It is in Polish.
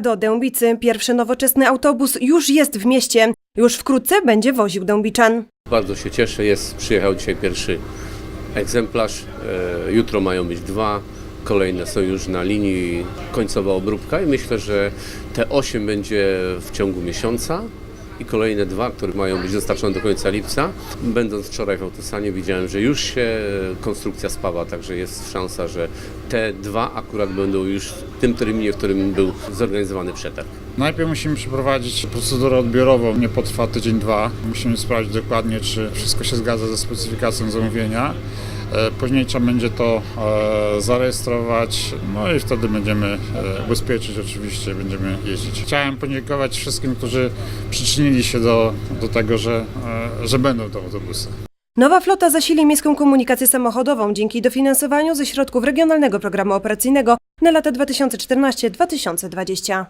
Do Dębicy. Pierwszy nowoczesny autobus już jest w mieście. Już wkrótce będzie woził Dębiczan. Bardzo się cieszę, jest, przyjechał dzisiaj pierwszy egzemplarz, e, jutro mają być dwa, kolejne są już na linii, końcowa obróbka i myślę, że te osiem będzie w ciągu miesiąca i kolejne dwa, które mają być dostarczone do końca lipca. Będąc wczoraj w Autosanie widziałem, że już się konstrukcja spawa, także jest szansa, że te dwa akurat będą już w tym terminie, w którym był zorganizowany przetarg. Najpierw musimy przeprowadzić procedurę odbiorową, nie potrwa tydzień, dwa. Musimy sprawdzić dokładnie, czy wszystko się zgadza ze specyfikacją zamówienia. E, Później trzeba będzie to e, zarejestrować, no i wtedy będziemy e, ubezpieczyć oczywiście, będziemy jeździć. Chciałem podziękować wszystkim, którzy przyczynili się do, do tego, że, e, że będą te autobusy. Nowa flota zasili miejską komunikację samochodową dzięki dofinansowaniu ze środków Regionalnego Programu Operacyjnego na lata 2014-2020.